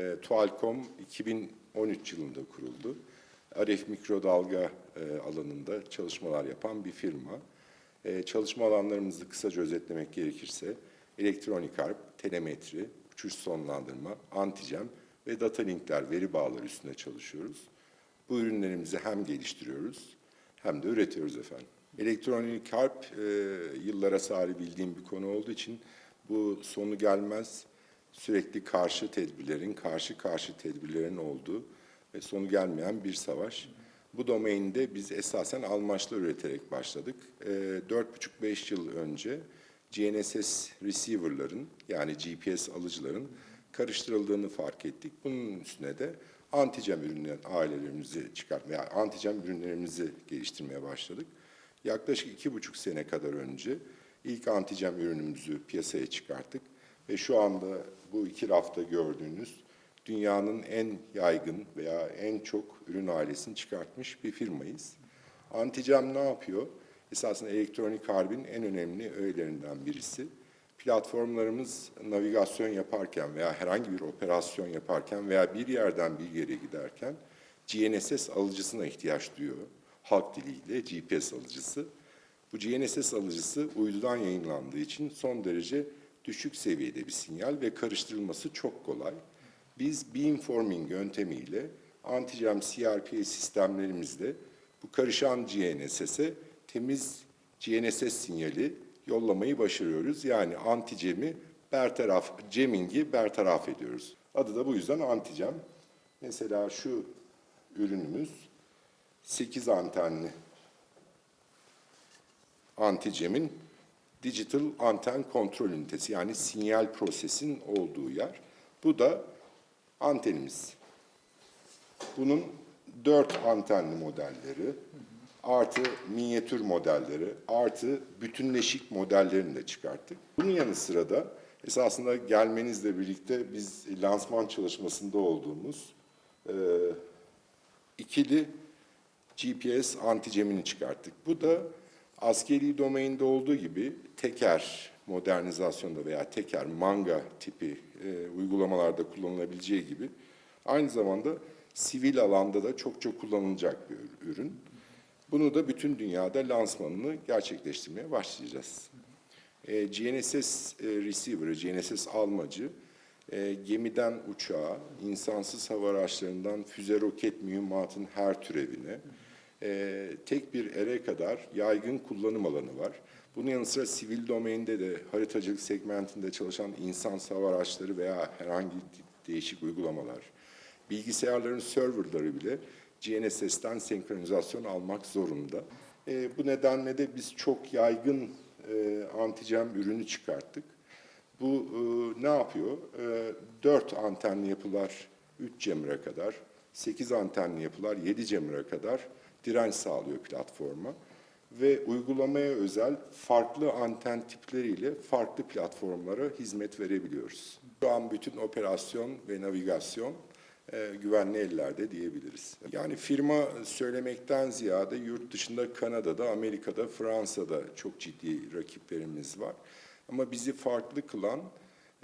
E, Tualcom 2013 yılında kuruldu. RF mikrodalga e, alanında çalışmalar yapan bir firma. E, çalışma alanlarımızı kısaca özetlemek gerekirse elektronik harp, telemetri, uçuş sonlandırma, antijem ve data linkler, veri bağları üstünde çalışıyoruz. Bu ürünlerimizi hem geliştiriyoruz hem de üretiyoruz efendim. Elektronik harp e, yıllara sari bildiğim bir konu olduğu için bu sonu gelmez sürekli karşı tedbirlerin, karşı karşı tedbirlerin olduğu ve sonu gelmeyen bir savaş. Bu domainde biz esasen almaçlar üreterek başladık. E, 4,5-5 yıl önce GNSS receiver'ların yani GPS alıcıların karıştırıldığını fark ettik. Bunun üstüne de antijem ürünlerin ailelerimizi çıkartmaya, antijem ürünlerimizi geliştirmeye başladık. Yaklaşık iki buçuk sene kadar önce ilk antijem ürünümüzü piyasaya çıkarttık ve şu anda bu iki rafta gördüğünüz dünyanın en yaygın veya en çok ürün ailesini çıkartmış bir firmayız. Antijem ne yapıyor? Esasında elektronik harbin en önemli öğelerinden birisi. Platformlarımız navigasyon yaparken veya herhangi bir operasyon yaparken veya bir yerden bir yere giderken GNSS alıcısına ihtiyaç duyuyor. Halk diliyle GPS alıcısı. Bu GNSS alıcısı uydudan yayınlandığı için son derece düşük seviyede bir sinyal ve karıştırılması çok kolay. Biz beamforming yöntemiyle antijem CRPA sistemlerimizle bu karışan GNSS'e temiz GNSS sinyali yollamayı başarıyoruz. Yani antijemi bertaraf, jamming'i bertaraf ediyoruz. Adı da bu yüzden antijem. Mesela şu ürünümüz 8 antenli anticemin digital anten kontrol ünitesi yani sinyal prosesin olduğu yer. Bu da antenimiz. Bunun dört antenli modelleri, artı minyatür modelleri, artı bütünleşik modellerini de çıkarttık. Bunun yanı sıra da esasında gelmenizle birlikte biz lansman çalışmasında olduğumuz e, ikili GPS anticemini çıkarttık. Bu da askeri domainde olduğu gibi teker modernizasyonda veya teker manga tipi e, uygulamalarda kullanılabileceği gibi aynı zamanda sivil alanda da çok çok kullanılacak bir ürün. Bunu da bütün dünyada lansmanını gerçekleştirmeye başlayacağız. E, GNSS e, receiver'ı, GNSS almacı e, gemiden uçağa, insansız hava araçlarından füze roket mühimmatın her türevine, e, tek bir ere kadar yaygın kullanım alanı var. Bunun yanı sıra sivil domainde de haritacılık segmentinde çalışan insan hava araçları veya herhangi değişik uygulamalar, bilgisayarların serverları bile GNSS'ten senkronizasyon almak zorunda. E, bu nedenle de biz çok yaygın e, antijem ürünü çıkarttık. Bu e, ne yapıyor? E, 4 antenli yapılar 3 cemre kadar, 8 antenli yapılar 7 cemre kadar direnç sağlıyor platforma ve uygulamaya özel farklı anten tipleriyle farklı platformlara hizmet verebiliyoruz. Şu an bütün operasyon ve navigasyon e, güvenli ellerde diyebiliriz. Yani firma söylemekten ziyade yurt dışında Kanada'da, Amerika'da, Fransa'da çok ciddi rakiplerimiz var. Ama bizi farklı kılan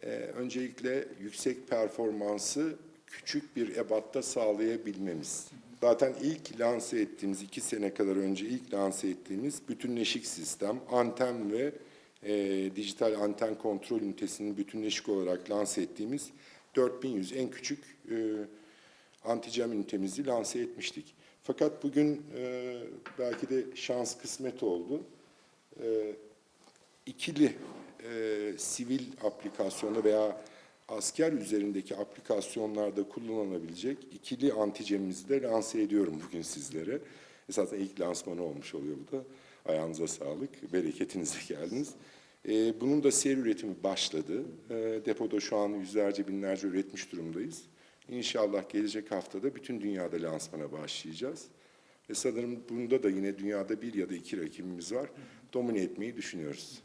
e, öncelikle yüksek performansı küçük bir ebatta sağlayabilmemiz. Zaten ilk lanse ettiğimiz, iki sene kadar önce ilk lanse ettiğimiz bütünleşik sistem, anten ve e, dijital anten kontrol ünitesinin bütünleşik olarak lanse ettiğimiz 4100 en küçük e, antijem ünitemizi lanse etmiştik. Fakat bugün e, belki de şans kısmet oldu. E, ikili e, sivil aplikasyonu veya asker üzerindeki aplikasyonlarda kullanılabilecek ikili anticemimizi de lanse ediyorum bugün sizlere. Zaten ilk lansmanı olmuş oluyor bu da. Ayağınıza sağlık, bereketinize geldiniz. E, bunun da seri üretimi başladı. E, depoda şu an yüzlerce binlerce üretmiş durumdayız. İnşallah gelecek haftada bütün dünyada lansmana başlayacağız. Ve sanırım bunda da yine dünyada bir ya da iki rakibimiz var. Domine etmeyi düşünüyoruz.